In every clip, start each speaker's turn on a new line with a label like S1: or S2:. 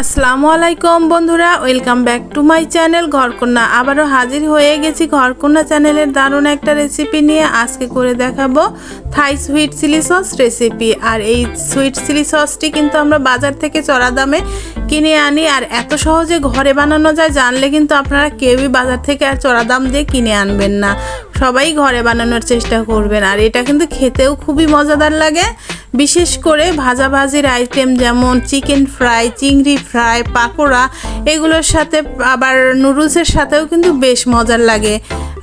S1: আসসালামু আলাইকুম বন্ধুরা, welcome back to my channel Gharkanya. আবারও হাজির হয়ে গেছি ঘরকন্যা চ্যানেলের দারুণ একটা রেসিপি নিয়ে। আজকে করে দেখাবো Thai sweet chilli sauce recipe আর এই সুইট চিলি সসটি কিন্তু আমরা বাজার থেকে চড়া দামে কিনে আনি। আর এত সহজে ঘরে বানানো যায়, জানলে কিন্তু আপনারা কেউই বাজার থেকে আর চড়া দাম দিয়ে কিনে আনবেন না। সবাই ঘরে বানানোর চেষ্টা করবেন। আর এটা কিন্তু খেতেও খুবই মজাদার লাগে। বিশেষ করে ভাজা ভাজির আইটেম যেমন চিকেন ফ্রাই চিংড়ি ফ্রাই পাকোড়া, এগুলোর সাথে আবার নুডলসের সাথেও কিন্তু বেশ মজার লাগে।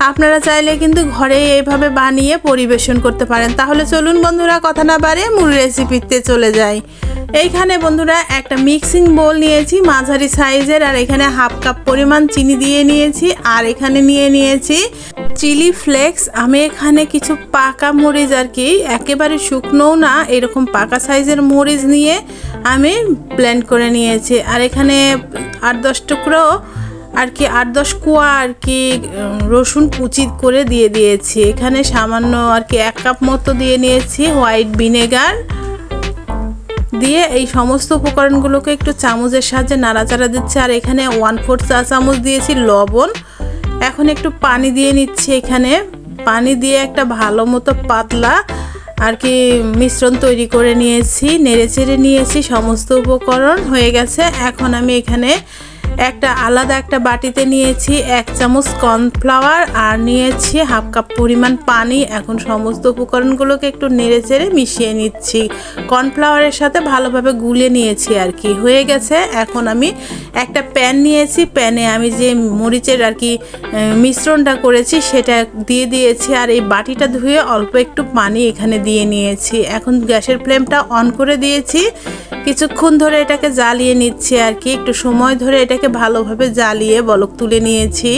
S1: আপনারা চাইলে কিন্তু ঘরে এইভাবে বানিয়ে পরিবেশন করতে পারেন। তাহলে চলুন বন্ধুরা, কথা না বাড়ে মূল রেসিপিতে চলে যাই। এইখানে বন্ধুরা একটা মিক্সিং বোল নিয়েছি, মাঝারি সাইজের, আর এখানে হাফ কাপ পরিমাণ চিনি দিয়ে নিয়েছি, আর এখানে নিয়ে নিয়েছি চিলি ফ্লেক্স, আমি এখানে কিছু পাকা মরিচ আর কি, একেবারে শুকনোও না, এরকম পাকা সাইজের মরিচ নিয়ে আমি ব্লেন্ড করে নিয়েছি। আর এখানে আট দশ টুকরো আর কি, আট দশ কুয়া আর কি রসুন কুচি করে দিয়ে দিয়েছি। এখানে সামান্য আর কি এক কাপ মতো দিয়ে নিয়েছি হোয়াইট ভিনেগার। দিয়ে এই সমস্ত উপকরণগুলোকে একটু চামচের সাহায্যে নাড়াচাড়া দিচ্ছে। আর এখানে ওয়ান ফোর চা চামচ দিয়েছি লবণ। এখন একটু পানি দিয়ে নিচ্ছি এখানে। পানি দিয়ে একটা ভালো মতো পাতলা আর কি মিশ্রণ তৈরি করে নিয়েছি, নেড়ে চেড়ে নিয়েছি, সমস্ত উপকরণ হয়ে গেছে। এখন আমি এখানে একটা আলাদা একটা বাটিতে নিয়েছি এক চামচ কর্নফ্লাওয়ার আর নিয়েছি হাফ কাপ পরিমাণ পানি। এখন সমস্ত উপকরণগুলোকে একটু নেড়ে চেড়ে মিশিয়ে নিচ্ছি। কর্নফ্লাওয়ারের সাথে ভালোভাবে গুলে নিয়েছি আর কি। হয়ে গেছে, এখন আমি একটা প্যান নিয়েছি। প্যানে আমি যে মরিচের আর কি মিশ্রণটা করেছি সেটা দিয়ে দিয়েছি আর এই বাটিটা ধুয়ে অল্প একটু পানি এখানে দিয়ে নিয়েছি। এখন গ্যাসের ফ্লেমটা অন করে দিয়েছি। কিছুক্ষণ ধরে এটাকে জ্বালিয়ে নিচ্ছি আর কি। একটু সময় ধরে এটাকে ভালোভাবে জ্বালিয়ে বলক তুলে নিয়েছি।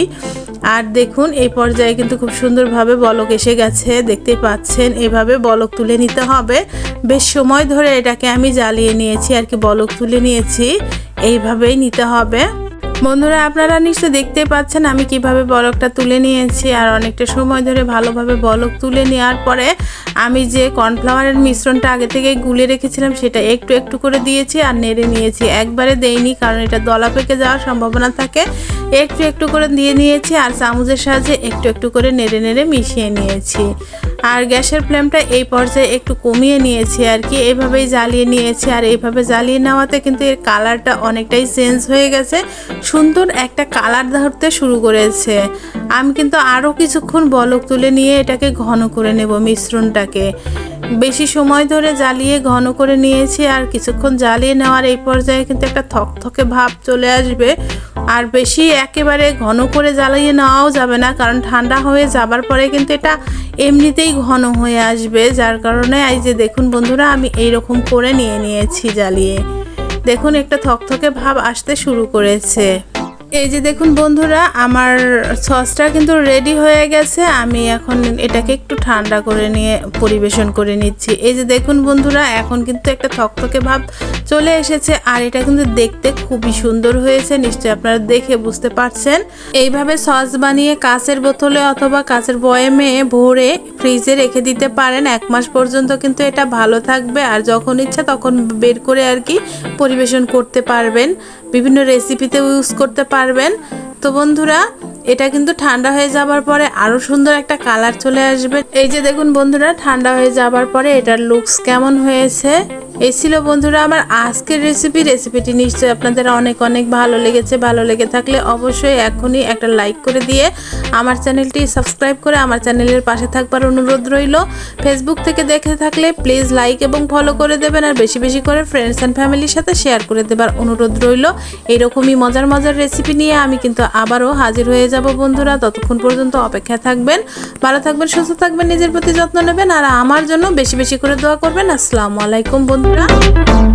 S1: আর দেখুন, এই পর্যায়ে কিন্তু খুব সুন্দরভাবে বলক এসে গেছে। দেখতে পাচ্ছেন, এভাবে বলক তুলে নিতে হবে। বেশ সময় ধরে এটাকে আমি জ্বালিয়ে নিয়েছি, আর কি বলক তুলে নিয়েছি। এইভাবেই নিতে হবে। বন্ধুরা, আপনারা নিশ্চয় দেখতে পাচ্ছেন আমি কীভাবে বলকটা তুলে নিয়েছি আর অনেকটা সময় ধরে ভালোভাবে বলক তুলে নেওয়ার পরে আমি যে কর্নফ্লাওয়ারের মিশ্রণটা আগে থেকে গুলে রেখেছিলাম, সেটা একটু একটু করে দিয়েছি আর নেড়ে নিয়েছি। একবারে দেইনি, কারণ এটা দলা পেকে যাওয়ার সম্ভাবনা থাকে। একটু একটু করে দিয়ে নিয়েছি আর চামচের সাহায্যে একটু একটু করে নেড়ে নেড়ে মিশিয়ে নিয়েছি। আর গ্যাসের ফ্লেমটা এই পর্যায়ে একটু কমিয়ে নিয়েছি আর কি। এইভাবেই জ্বালিয়ে নিয়েছি আর এইভাবে জ্বালিয়ে নেওয়াতে কিন্তু এর কালারটা অনেকটাই চেঞ্জ হয়ে গেছে। সুন্দর একটা কালার ধরতে শুরু করেছে। আমি কিন্তু আরও কিছুক্ষণ বলক তুলে নিয়ে এটাকে ঘন করে নেব মিশ্রণটাকে। বেশি সময় ধরে জ্বালিয়ে ঘন করে নিয়েছি আর কিছুক্ষণ জ্বালিয়ে নেওয়ার এই পর্যায়ে কিন্তু একটা থকথকে ভাব চলে আসবে। আর বেশি একেবারে ঘন করে জ্বালিয়ে নেওয়াও যাবে না, কারণ ঠান্ডা হয়ে যাবার পরে কিন্তু এটা এমনিতেই ঘন হয়ে আসবে। যার কারণে এই যে দেখুন বন্ধুরা, আমি এই রকম করে নিয়ে নিয়েছি জ্বালিয়ে। দেখুন একটা থকথকে ভাব আসতে শুরু করেছে। এই যে দেখুন বন্ধুরা, আমার সসটা কিন্তু রেডি হয়ে গেছে। আমি এখন এটাকে একটু ঠান্ডা করে নিয়ে পরিবেশন করে নিচ্ছি। এই যে দেখুন বন্ধুরা, এখন কিন্তু একটা থকথকে ভাব চলে এসেছে আর এটা কিন্তু দেখতে খুবই সুন্দর হয়েছে। নিশ্চয়ই আপনারা দেখে বুঝতে পারছেন। এইভাবে সস বানিয়ে কাঁচের বোতলে অথবা কাঁচের বয়েমে ভরে ফ্রিজে রেখে দিতে পারেন। এক মাস পর্যন্ত কিন্তু এটা ভালো থাকবে আর যখন ইচ্ছা তখন বের করে আর কি পরিবেশন করতে পারবেন। বিভিন্ন রেসিপিতে ইউজ করতে পারবেন। তো বন্ধুরা, এটা কিন্তু ঠান্ডা হয়ে যাবার পরে আরও সুন্দর একটা কালার চলে আসবে। এই যে দেখুন বন্ধুরা, ঠান্ডা হয়ে যাবার পরে এটার লুকস কেমন হয়েছে? এই ছিল বন্ধুরা আমার আজকের রেসিপি রেসিপিটি নিশ্চয়ই আপনাদের অনেক অনেক ভালো লেগেছে। ভালো লেগে থাকলে অবশ্যই এখনই একটা লাইক করে দিয়ে আমার চ্যানেলটি সাবস্ক্রাইব করে আমার চ্যানেলের পাশে থাকবার অনুরোধ রইল। ফেসবুক থেকে দেখে থাকলে প্লিজ লাইক এবং ফলো করে দেবেন আর বেশি বেশি করে ফ্রেন্ডস অ্যান্ড ফ্যামিলির সাথে শেয়ার করে দেবার অনুরোধ রইল। এইরকমই মজার মজার রেসিপি নিয়ে আমি কিন্তু আবারও হাজির হয়ে যাব বন্ধুরা। ততক্ষণ পর্যন্ত অপেক্ষা থাকবেন, ভালো থাকবেন, সুস্থ থাকবেন, নিজের প্রতি যত্ন নেবেন আর আমার জন্য বেশি বেশি করে দোয়া করবেন। আসসালামু আলাইকুম বন্ধুরা